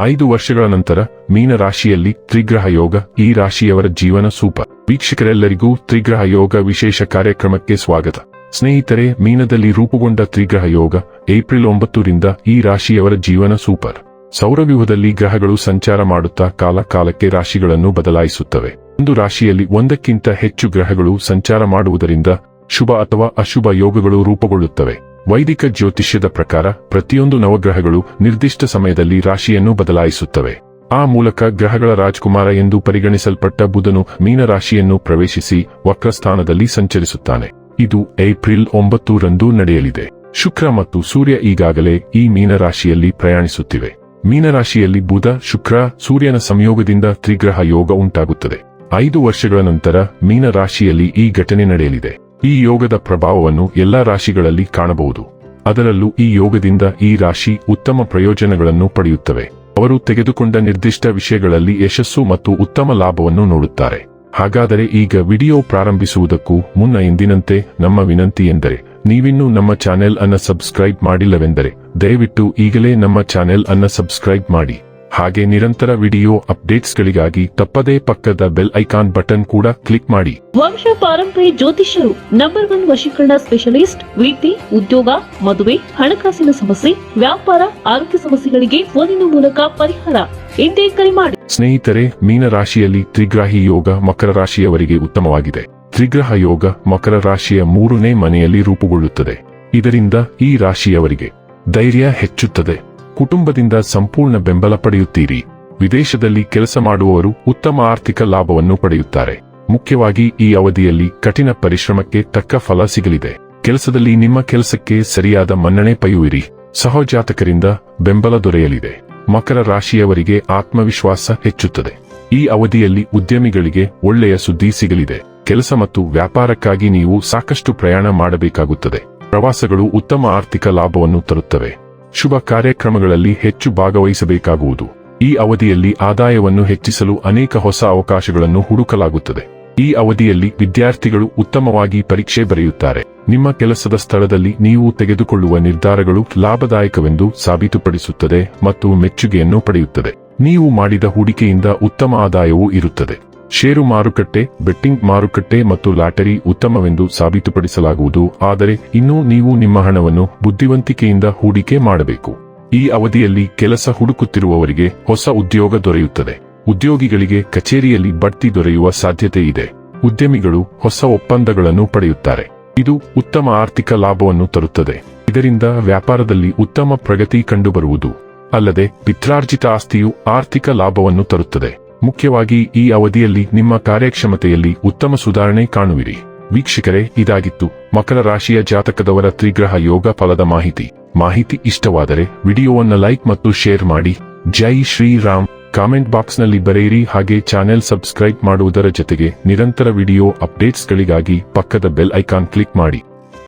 ಐದು ವರ್ಷಗಳ ನಂತರ ಮೀನ ರಾಶಿಯಲ್ಲಿ ತ್ರಿಗ್ರಹ ಯೋಗ, ಈ ರಾಶಿಯವರ ಜೀವನ ಸೂಪರ್ ವೀಕ್ಷಕರೆಲ್ಲರಿಗೂ ತ್ರಿಗ್ರಹ ಯೋಗ ವಿಶೇಷ ಕಾರ್ಯಕ್ರಮಕ್ಕೆ ಸ್ವಾಗತ. ಸ್ನೇಹಿತರೆ, ಮೀನದಲ್ಲಿ ರೂಪುಗೊಂಡ ತ್ರಿಗ್ರಹ ಯೋಗ, ಏಪ್ರಿಲ್ ಒಂಬತ್ತರಿಂದ ಈ ರಾಶಿಯವರ ಜೀವನ ಸೂಪರ್. ಸೌರವ್ಯೂಹದಲ್ಲಿ ಗ್ರಹಗಳು ಸಂಚಾರ ಮಾಡುತ್ತಾ ಕಾಲ ಕಾಲಕ್ಕೆ ರಾಶಿಗಳನ್ನು ಬದಲಾಯಿಸುತ್ತವೆ. ಒಂದು ರಾಶಿಯಲ್ಲಿ ಒಂದಕ್ಕಿಂತ ಹೆಚ್ಚು ಗ್ರಹಗಳು ಸಂಚಾರ ಮಾಡುವುದರಿಂದ ಶುಭ ಅಥವಾ ಅಶುಭ ಯೋಗಗಳು ರೂಪುಗೊಳ್ಳುತ್ತವೆ. ವೈದಿಕ ಜ್ಯೋತಿಷ್ಯದ ಪ್ರಕಾರ ಪ್ರತಿಯೊಂದು ನವಗ್ರಹಗಳು ನಿರ್ದಿಷ್ಟ ಸಮಯದಲ್ಲಿ ರಾಶಿಯನ್ನು ಬದಲಾಯಿಸುತ್ತವೆ. ಆ ಮೂಲಕ ಗ್ರಹಗಳ ರಾಜಕುಮಾರ ಎಂದು ಪರಿಗಣಿಸಲ್ಪಟ್ಟ ಬುಧನು ಮೀನರಾಶಿಯನ್ನು ಪ್ರವೇಶಿಸಿ ವಕ್ರಸ್ಥಾನದಲ್ಲಿ ಸಂಚರಿಸುತ್ತಾನೆ. ಇದು ಏಪ್ರಿಲ್ ಒಂಬತ್ತು ರಂದು ನಡೆಯಲಿದೆ. ಶುಕ್ರ ಮತ್ತು ಸೂರ್ಯ ಈಗಾಗಲೇ ಈ ಮೀನರಾಶಿಯಲ್ಲಿ ಪ್ರಯಾಣಿಸುತ್ತಿವೆ. ಮೀನರಾಶಿಯಲ್ಲಿ ಬುಧ, ಶುಕ್ರ, ಸೂರ್ಯನ ಸಂಯೋಗದಿಂದ ತ್ರಿಗ್ರಹ ಯೋಗ ಉಂಟಾಗುತ್ತದೆ. ಐದು ವರ್ಷಗಳ ನಂತರ ಮೀನರಾಶಿಯಲ್ಲಿ ಈ ಘಟನೆ ನಡೆಯಲಿದೆ. ಈ ಯೋಗದ ಪ್ರಭಾವವನ್ನು ಎಲ್ಲಾ ರಾಶಿಗಳಲ್ಲಿ ಕಾಣಬಹುದು. ಅದರಲ್ಲೂ ಈ ಯೋಗದಿಂದ ಈ ರಾಶಿ ಉತ್ತಮ ಪ್ರಯೋಜನಗಳನ್ನು ಪಡೆಯುತ್ತವೆ. ಅವರು ತೆಗೆದುಕೊಂಡ ನಿರ್ದಿಷ್ಟ ವಿಷಯಗಳಲ್ಲಿ ಯಶಸ್ಸು ಮತ್ತು ಉತ್ತಮ ಲಾಭವನ್ನು ನೋಡುತ್ತಾರೆ. ಹಾಗಾದರೆ ಈಗ ವಿಡಿಯೋ ಪ್ರಾರಂಭಿಸುವುದಕ್ಕೂ ಮುನ್ನ ಎಂದಿನಂತೆ ನಮ್ಮ ವಿನಂತಿ ಎಂದರೆ, ನೀವಿನ್ನೂ ನಮ್ಮ ಚಾನೆಲ್ ಅನ್ನ ಸಬ್ಸ್ಕ್ರೈಬ್ ಮಾಡಿಲ್ಲವೆಂದರೆ, ದಯವಿಟ್ಟು ಈಗಲೇ ನಮ್ಮ ಚಾನೆಲ್ ಅನ್ನ ಸಬ್ಸ್ಕ್ರೈಬ್ ಮಾಡಿ. ಹಾಗೆ ನಿರಂತರ ವಿಡಿಯೋ ಅಪ್ಡೇಟ್ಸ್ಗಳಿಗಾಗಿ ತಪ್ಪದೇ ಪಕ್ಕದ ಬೆಲ್ ಐಕಾನ್ ಬಟನ್ ಕೂಡ ಕ್ಲಿಕ್ ಮಾಡಿ. ವಂಶ ಪಾರಂಪರಿ ಜ್ಯೋತಿಷ್ಯರು ನಂಬರ್ ಒನ್ ವಶೀಕರಣ ಸ್ಪೆಷಲಿಸ್ಟ್ ವೀಟಿ ಉದ್ಯೋಗ ಮದುವೆ ಹಣಕಾಸಿನ ಸಮಸ್ಯೆ ವ್ಯಾಪಾರ ಆರೋಗ್ಯ ಸಮಸ್ಯೆಗಳಿಗೆ ಫೋನಿನ ಮೂಲಕ ಪರಿಹಾರ. ಇಂದೇ ಕರೆ ಮಾಡಿ. ಸ್ನೇಹಿತರೆ ಮೀನ ರಾಶಿಯಲ್ಲಿ ತ್ರಿಗ್ರಾಹಿ ಯೋಗ ಮಕರ ರಾಶಿಯವರಿಗೆ ಉತ್ತಮವಾಗಿದೆ. ತ್ರಿಗ್ರಹ ಯೋಗ ಮಕರ ರಾಶಿಯ ಮೂರನೇ ಮನೆಯಲ್ಲಿ ರೂಪುಗೊಳ್ಳುತ್ತದೆ. ಇದರಿಂದ ಈ ರಾಶಿಯವರಿಗೆ ಧೈರ್ಯ ಹೆಚ್ಚುತ್ತದೆ. ಕುಟುಂಬದಿಂದ ಸಂಪೂರ್ಣ ಬೆಂಬಲ ಪಡೆಯುತ್ತೀರಿ. ವಿದೇಶದಲ್ಲಿ ಕೆಲಸ ಮಾಡುವವರು ಉತ್ತಮ ಆರ್ಥಿಕ ಲಾಭವನ್ನು ಪಡೆಯುತ್ತಾರೆ. ಮುಖ್ಯವಾಗಿ ಈ ಅವಧಿಯಲ್ಲಿ ಕಠಿಣ ಪರಿಶ್ರಮಕ್ಕೆ ತಕ್ಕ ಫಲ ಸಿಗಲಿದೆ. ಕೆಲಸದಲ್ಲಿ ನಿಮ್ಮ ಕೆಲಸಕ್ಕೆ ಸರಿಯಾದ ಮನ್ನಣೆ ಪೈಯುವಿರಿ ಸಹಜಾತಕರಿಂದ ಬೆಂಬಲ ದೊರೆಯಲಿದೆ. ಮಕರ ರಾಶಿಯವರಿಗೆ ಆತ್ಮವಿಶ್ವಾಸ ಹೆಚ್ಚುತ್ತದೆ. ಈ ಅವಧಿಯಲ್ಲಿ ಉದ್ಯಮಿಗಳಿಗೆ ಒಳ್ಳೆಯ ಸುದ್ದಿ ಸಿಗಲಿದೆ. ಕೆಲಸ ಮತ್ತು ವ್ಯಾಪಾರಕ್ಕಾಗಿ ನೀವು ಸಾಕಷ್ಟು ಪ್ರಯಾಣ ಮಾಡಬೇಕಾಗುತ್ತದೆ. ಪ್ರವಾಸಗಳು ಉತ್ತಮ ಆರ್ಥಿಕ ಲಾಭವನ್ನು ತರುತ್ತವೆ. ಶುಭ ಕಾರ್ಯಕ್ರಮಗಳಲ್ಲಿ ಹೆಚ್ಚು ಭಾಗವಹಿಸಬೇಕಾಗುವುದು. ಈ ಅವಧಿಯಲ್ಲಿ ಆದಾಯವನ್ನು ಹೆಚ್ಚಿಸಲು ಅನೇಕ ಹೊಸ ಅವಕಾಶಗಳನ್ನು ಹುಡುಕಲಾಗುತ್ತದೆ. ಈ ಅವಧಿಯಲ್ಲಿ ವಿದ್ಯಾರ್ಥಿಗಳು ಉತ್ತಮವಾಗಿ ಪರೀಕ್ಷೆ ಬರೆಯುತ್ತಾರೆ. ನಿಮ್ಮ ಕೆಲಸದ ಸ್ಥಳದಲ್ಲಿ ನೀವು ತೆಗೆದುಕೊಳ್ಳುವ ನಿರ್ಧಾರಗಳು ಲಾಭದಾಯಕವೆಂದು ಸಾಬೀತುಪಡಿಸುತ್ತದೆ ಮತ್ತು ಮೆಚ್ಚುಗೆಯನ್ನು ಪಡೆಯುತ್ತದೆ. ನೀವು ಮಾಡಿದ ಹೂಡಿಕೆಯಿಂದ ಉತ್ತಮ ಆದಾಯವೂ ಇರುತ್ತದೆ. ಷೇರು ಮಾರುಕಟ್ಟೆ, ಬೆಟ್ಟಿಂಗ್ ಮಾರುಕಟ್ಟೆ ಮತ್ತು ಲಾಟರಿ ಉತ್ತಮವೆಂದು ಸಾಬೀತುಪಡಿಸಲಾಗುವುದು. ಆದರೆ ಇನ್ನೂ ನೀವು ನಿಮ್ಮ ಹಣವನ್ನು ಬುದ್ಧಿವಂತಿಕೆಯಿಂದ ಹೂಡಿಕೆ ಮಾಡಬೇಕು. ಈ ಅವಧಿಯಲ್ಲಿ ಕೆಲಸ ಹುಡುಕುತ್ತಿರುವವರಿಗೆ ಹೊಸ ಉದ್ಯೋಗ ದೊರೆಯುತ್ತದೆ. ಉದ್ಯೋಗಿಗಳಿಗೆ ಕಚೇರಿಯಲ್ಲಿ ಬಡ್ತಿ ದೊರೆಯುವ ಸಾಧ್ಯತೆ ಇದೆ. ಉದ್ಯಮಿಗಳು ಹೊಸ ಒಪ್ಪಂದಗಳನ್ನು ಪಡೆಯುತ್ತಾರೆ. ಇದು ಉತ್ತಮ ಆರ್ಥಿಕ ಲಾಭವನ್ನು ತರುತ್ತದೆ. ಇದರಿಂದ ವ್ಯಾಪಾರದಲ್ಲಿ ಉತ್ತಮ ಪ್ರಗತಿ ಕಂಡುಬರುವುದು. ಅಲ್ಲದೆ ಪಿತ್ರಾರ್ಜಿತ ಆಸ್ತಿಯು ಆರ್ಥಿಕ ಲಾಭವನ್ನು ತರುತ್ತದೆ. ಮುಖ್ಯವಾಗಿ ಈ ಅವಧಿಯಲ್ಲಿ ನಿಮ್ಮ ಕಾರ್ಯಕ್ಷಮತೆಯಲ್ಲಿ ಉತ್ತಮ ಸುಧಾರಣೆ ಕಾಣುವಿರಿ. ವೀಕ್ಷಕರೇ, ಇದಾಗಿತ್ತು ಮಕರ ರಾಶಿಯ ಜಾತಕದವರ ತ್ರಿಗ್ರಹ ಯೋಗ ಫಲದ ಮಾಹಿತಿ. ಮಾಹಿತಿ ಇಷ್ಟವಾದರೆ ವಿಡಿಯೋವನ್ನು ಲೈಕ್ ಮತ್ತು ಶೇರ್ ಮಾಡಿ. ಜೈ ಶ್ರೀರಾಮ್. ಕಾಮೆಂಟ್ ಬಾಕ್ಸ್ನಲ್ಲಿ ಬರೆಯಿರಿ ಹಾಗೆ ಚಾನೆಲ್ ಸಬ್ಸ್ಕ್ರೈಬ್ ಮಾಡುವುದರ ಜೊತೆಗೆ ನಿರಂತರ ವಿಡಿಯೋ ಅಪ್ಡೇಟ್ಸ್ಗಳಿಗಾಗಿ ಪಕ್ಕದ ಬೆಲ್ ಐಕಾನ್ ಕ್ಲಿಕ್ ಮಾಡಿ.